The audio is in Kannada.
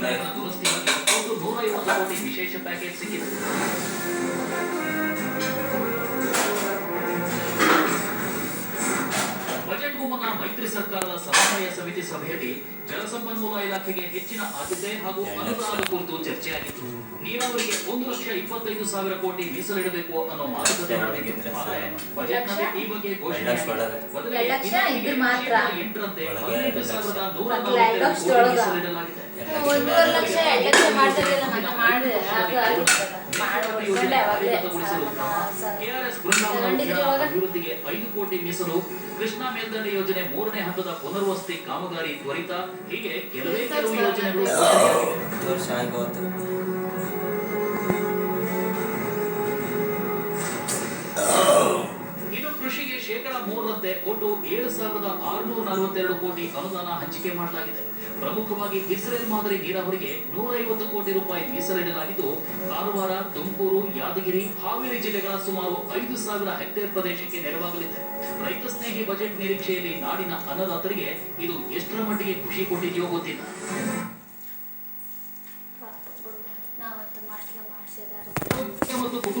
ಜಲಾಶಯಗಳ ದುರಸ್ತಿಗಾಗಿ ಒಟ್ಟು ನೂರ ಐವತ್ತು ಕೋಟಿ ವಿಶೇಷ ಪ್ಯಾಕೇಜ್ ಸಿಕ್ಕಿದೆ ಬಜೆಟ್ಗೂ ಮುನ್ನ ಮೈತ್ರಿ ಸರ್ಕಾರದ ಸಮನ್ವಯ ಸಮಿತಿ ಸಭೆಯಲ್ಲಿ ಜಲಸಂಪನ್ಮೂಲ ಇಲಾಖೆಗೆ ಹೆಚ್ಚಿನ ಆದ್ಯತೆ ಹಾಗೂ ಅನುದಾನದ ಕುರಿತು ಚರ್ಚೆಯಾಗಿತ್ತು. ನೀರಾವರಿಗೆ ಒಂದು ಲಕ್ಷ ಇಪ್ಪತ್ತೈದು ಸಾವಿರ ಕೋಟಿ ಮೀಸಲಿಡಬೇಕು ಅನ್ನೋ ಮಾತುಕತೆ ನಡೆದಿತ್ತು. ಆದರೆ ಬಜೆಟ್ನಲ್ಲಿ ಈ ಬಗ್ಗೆ ಘೋಷಣೆ ಬದಲಿಗೆ. ಎಂಟರಂತೆ ಹದಿನೆಂಟು ಸಾವಿರದ ನೂರ ನಲವತ್ತೆರಡು ಕೋಟಿ ಮೀಸಲಿಡಲಾಗಿದೆ. ಅಭಿವೃದ್ಧಿಗೆ ಐದು ಕೋಟಿ ಮೀಸಲು ಕೃಷ್ಣ ಮೇಲ್ದಂಡೆ ಯೋಜನೆ ಮೂರನೇ ಹಂತದ ಪುನರ್ವಸತಿ ಕಾಮಗಾರಿ ತ್ವರಿತ. ಹೀಗೆ ಕೆಲವೇ ಕೆಲವು ಯೋಜನೆಗಳು ಒಟ್ಟು ಏಳು ಸಾವಿರದ ಆರುನೂರ ನಲವತ್ತೆರಡು ಕೋಟಿ ಅನುದಾನ ಹಂಚಿಕೆ ಮಾಡಲಾಗಿದೆ. ಪ್ರಮುಖವಾಗಿ ಇಸ್ರೇಲ್ ಮಾದರಿ ನೀರಾವರಿಗೆ ನೂರೈವತ್ತು ಕೋಟಿ ರೂಪಾಯಿ ಮೀಸಲಿಡಲಾಗಿದ್ದು ಕಾರವಾರ ತುಮಕೂರು ಯಾದಗಿರಿ ಹಾವೇರಿ ಜಿಲ್ಲೆಗಳ ಸುಮಾರು ಐದು ಸಾವಿರ ಹೆಕ್ಟೇರ್ ಪ್ರದೇಶಕ್ಕೆ ನೆರವಾಗಲಿದೆ. ರೈತ ಸ್ನೇಹಿ ಬಜೆಟ್ ನಿರೀಕ್ಷೆಯಲ್ಲಿ ನಾಡಿನ ಅನ್ನದಾತರಿಗೆ ಇದು ಎಷ್ಟರ ಮಟ್ಟಿಗೆ ಖುಷಿ ಕೊಟ್ಟಿದೆಯೋ ಗೊತ್ತಿಲ್ಲ. ಮತ್ತು ಕುಟುಂಬ